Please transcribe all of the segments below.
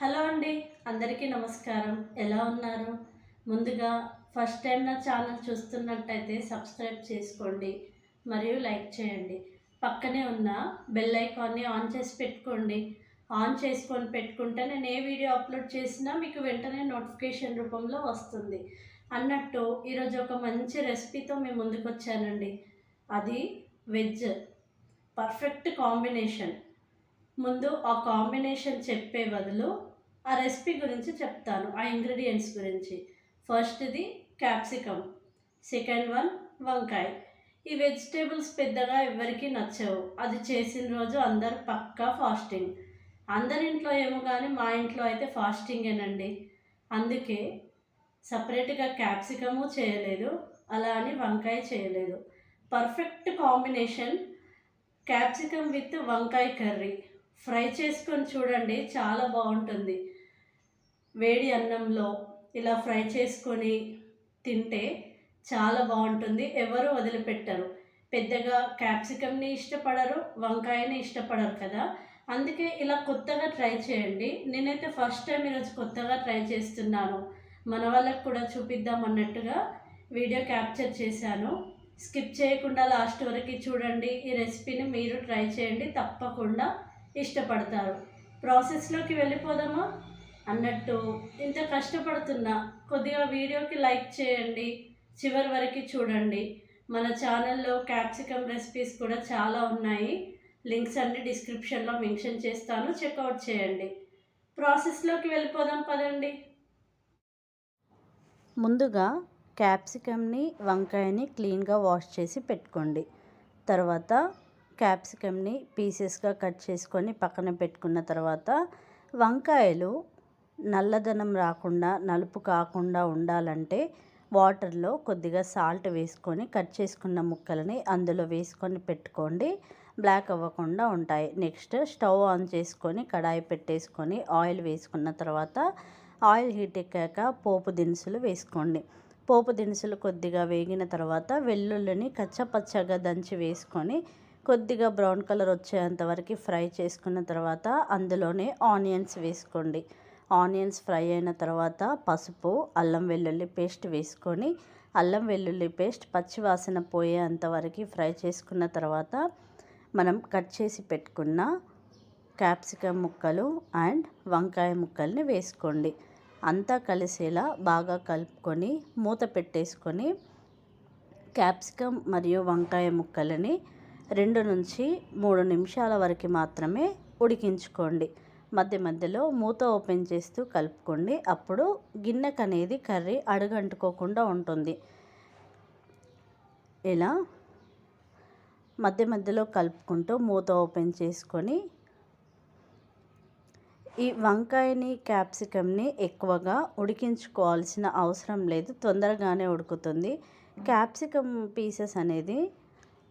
Hello అండి అందరికీ నమస్కారం. ఎలా ఉన్నారు? ముందుగా ఫస్ట్ టైం నా ఛానల్ చూస్తున్నట్టయితే సబ్స్క్రైబ్ చేసుకోండి మరియు లైక్ చేయండి. పక్కనే ఉన్న బెల్ ఐకాన్ని ఆన్ చేసి పెట్టుకోండి. ఆన్ చేసుకొని పెట్టుకుంటే నేను ఏ వీడియో అప్లోడ్ చేసినా మీకు వెంటనే నోటిఫికేషన్ రూపంలో వస్తుంది. అన్నట్టు ఈరోజు ఒక మంచి రెసిపీతో మేము ముందుకు వచ్చానండి అది వెజ్. Perfect combination. ముందు ఆ కాంబినేషన్ చెప్పే బదులు ఆ రెసిపీ గురించి చెప్తాను ఆ ఇంగ్రీడియంట్స్ గురించి. ఫస్ట్ది క్యాప్సికమ్ సెకండ్ వన్ వంకాయ. ఈ వెజిటేబుల్స్ పెద్దగా ఎవరికీ నచ్చవు. అది చేసిన రోజు అందరు పక్కా ఫాస్టింగ్. అందరింట్లో ఏమో కానీ మా ఇంట్లో అయితే ఫాస్టింగేనండి. అందుకే సపరేట్గా క్యాప్సికము చేయలేదు అలా అని వంకాయ చేయలేదు. పర్ఫెక్ట్ కాంబినేషన్ క్యాప్సికమ్ విత్ వంకాయ కర్రీ. ఫ్రై చేసుకొని చూడండి చాలా బాగుంటుంది. వేడి అన్నంలో ఇలా ఫ్రై చేసుకొని తింటే చాలా బాగుంటుంది. ఎవరు వదిలిపెట్టరు. పెద్దగా క్యాప్సికమ్ని ఇష్టపడరు వంకాయని ఇష్టపడరు కదా. అందుకే ఇలా కొత్తగా ట్రై చేయండి. నేనైతే ఫస్ట్ టైం ఈరోజు కొత్తగా ట్రై చేస్తున్నాను. మన వాళ్ళకు కూడా చూపిద్దాం అన్నట్టుగా వీడియో క్యాప్చర్ చేశాను. స్కిప్ చేయకుండా లాస్ట్ వరకు చూడండి. ఈ రెసిపీని మీరు ట్రై చేయండి. తప్పకుండా ఇష్టపడతారు. ప్రాసెస్లోకి వెళ్ళిపోదామా? అన్నట్టు ఇంత కష్టపడుతున్నా. కొద్దిగా వీడియోకి లైక్ చేయండి. చివరి వరకు చూడండి. మన ఛానల్లో క్యాప్సికమ్ రెసిపీస్ కూడా చాలా ఉన్నాయి. లింక్స్ అన్ని డిస్క్రిప్షన్లో మెన్షన్ చేస్తాను. చెక్అవుట్ చేయండి. ప్రాసెస్లోకి వెళ్ళిపోదాం పదండి. ముందుగా క్యాప్సికమ్ని వంకాయని క్లీన్గా వాష్ చేసి పెట్టుకోండి. తర్వాత క్యాప్సికమ్ని పీసెస్గా కట్ చేసుకొని పక్కన పెట్టుకున్న తర్వాత వంకాయలు నల్లదనం రాకుండా నలుపు కాకుండా ఉండాలంటే వాటర్లో కొద్దిగా సాల్ట్ వేసుకొని కట్ చేసుకున్న ముక్కలని అందులో వేసుకొని పెట్టుకోండి. బ్లాక్ అవ్వకుండా ఉంటాయి. నెక్స్ట్ స్టవ్ ఆన్ చేసుకొని కడాయి పెట్టేసుకొని ఆయిల్ వేసుకున్న తర్వాత ఆయిల్ హీట్ ఎక్కాక పోపు దినుసులు వేసుకోండి. పోపు దినుసులు కొద్దిగా వేగిన తర్వాత వెల్లుల్లిని కచ్చపచ్చగా దంచి వేసుకొని కొద్దిగా బ్రౌన్ కలర్ వచ్చేంత వరకు ఫ్రై చేసుకున్న తర్వాత అందులోనే ఆనియన్స్ వేసుకోండి. ఆనియన్స్ ఫ్రై అయిన తర్వాత పసుపు అల్లం వెల్లుల్లి పేస్ట్ వేసుకొని అల్లం వెల్లుల్లి పేస్ట్ పచ్చివాసన పోయేంత వరకు ఫ్రై చేసుకున్న తర్వాత మనం కట్ చేసి పెట్టుకున్న క్యాప్సికమ్ ముక్కలు అండ్ వంకాయ ముక్కల్ని వేసుకోండి. అంతా కలిసేలా బాగా కలుపుకొని మూత పెట్టేసుకొని క్యాప్సికమ్ మరియు వంకాయ ముక్కలని రెండు నుంచి మూడు నిమిషాల వరకు మాత్రమే ఉడికించుకోండి. మధ్య మధ్యలో మూత ఓపెన్ చేస్తూ కలుపుకోండి. అప్పుడు గిన్నెకు అనేది కర్రీ అడుగంటుకోకుండా ఉంటుంది. ఇలా మధ్య మధ్యలో కలుపుకుంటూ మూత ఓపెన్ చేసుకొని ఈ వంకాయని క్యాప్సికమ్ని ఎక్కువగా ఉడికించుకోవాల్సిన అవసరం లేదు. తొందరగానే ఉడుకుతుంది. క్యాప్సికమ్ పీసెస్ అనేది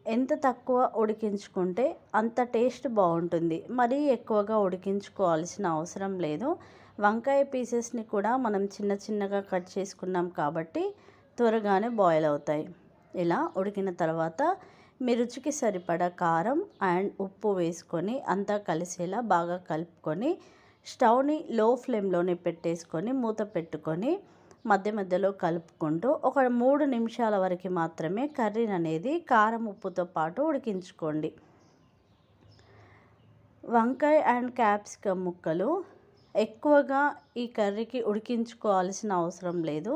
ఎంత తక్కువ ఉడికించుకుంటే అంత టేస్ట్ బాగుంటుంది. మరీ ఎక్కువగా ఉడికించుకోవాల్సిన అవసరం లేదు. వంకాయ పీసెస్ని కూడా మనం చిన్న చిన్నగా కట్ చేసుకున్నాం కాబట్టి త్వరగానే బాయిల్ అవుతాయి. ఇలా ఉడికిన తర్వాత మీ రుచికి సరిపడా కారం అండ్ ఉప్పు వేసుకొని అంతా కలిసేలా బాగా కలుపుకొని స్టవ్ని లో ఫ్లేమ్లోనే పెట్టేసుకొని మూత పెట్టుకొని మధ్య మధ్యలో కలుపుకుంటూ ఒక మూడు నిమిషాల వరకు మాత్రమే కర్రీని అనేది కారం ఉప్పుతో పాటు ఉడికించుకోండి. వంకాయ అండ్ క్యాప్సికమ్ ముక్కలు ఎక్కువగా ఈ కర్రీకి ఉడికించుకోవాల్సిన అవసరం లేదు.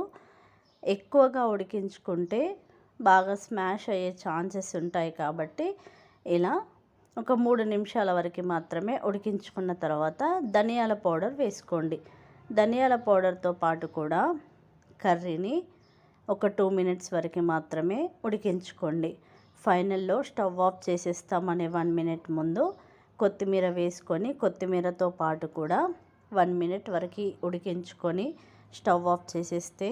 ఎక్కువగా ఉడికించుకుంటే బాగా స్మాష్ అయ్యే ఛాన్సెస్ ఉంటాయి కాబట్టి ఇలా ఒక మూడు నిమిషాల వరకు మాత్రమే ఉడికించుకున్న తర్వాత ధనియాల పౌడర్ వేసుకోండి. ధనియాల పౌడర్తో పాటు కూడా కర్రీని ఒక టూ మినిట్స్ వరకు మాత్రమే ఉడికించుకోండి. ఫైనల్లో స్టవ్ ఆఫ్ చేసేస్తామనే వన్ మినిట్ ముందు కొత్తిమీర వేసుకొని కొత్తిమీరతో పాటు కూడా వన్ మినిట్ వరకు ఉడికించుకొని స్టవ్ ఆఫ్ చేసేస్తే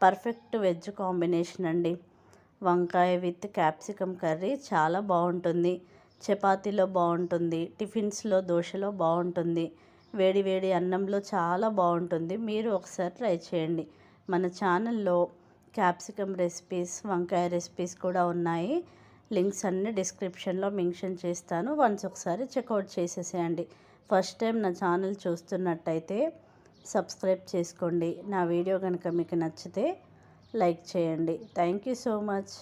పర్ఫెక్ట్ వెజ్ కాంబినేషన్ అండి. వంకాయ విత్ క్యాప్సికమ్ కర్రీ చాలా బాగుంటుంది. చపాతీలో బాగుంటుంది. టిఫిన్స్లో దోశలో బాగుంటుంది. వేడి వేడి అన్నంలో చాలా బాగుంటుంది. మీరు ఒకసారి ట్రై చేయండి. మన ఛానల్లో క్యాప్సికమ్ రెసిపీస్ వంకాయ రెసిపీస్ కూడా ఉన్నాయి. లింక్స్ అన్ని డిస్క్రిప్షన్లో మెన్షన్ చేస్తాను. వన్స్ ఒకసారి చెక్అవుట్ చేసేసేయండి. ఫస్ట్ టైం నా ఛానల్ చూస్తున్నట్టయితే సబ్స్క్రైబ్ చేసుకోండి. నా వీడియో కనుక మీకు నచ్చితే లైక్ చేయండి. Thank you so much.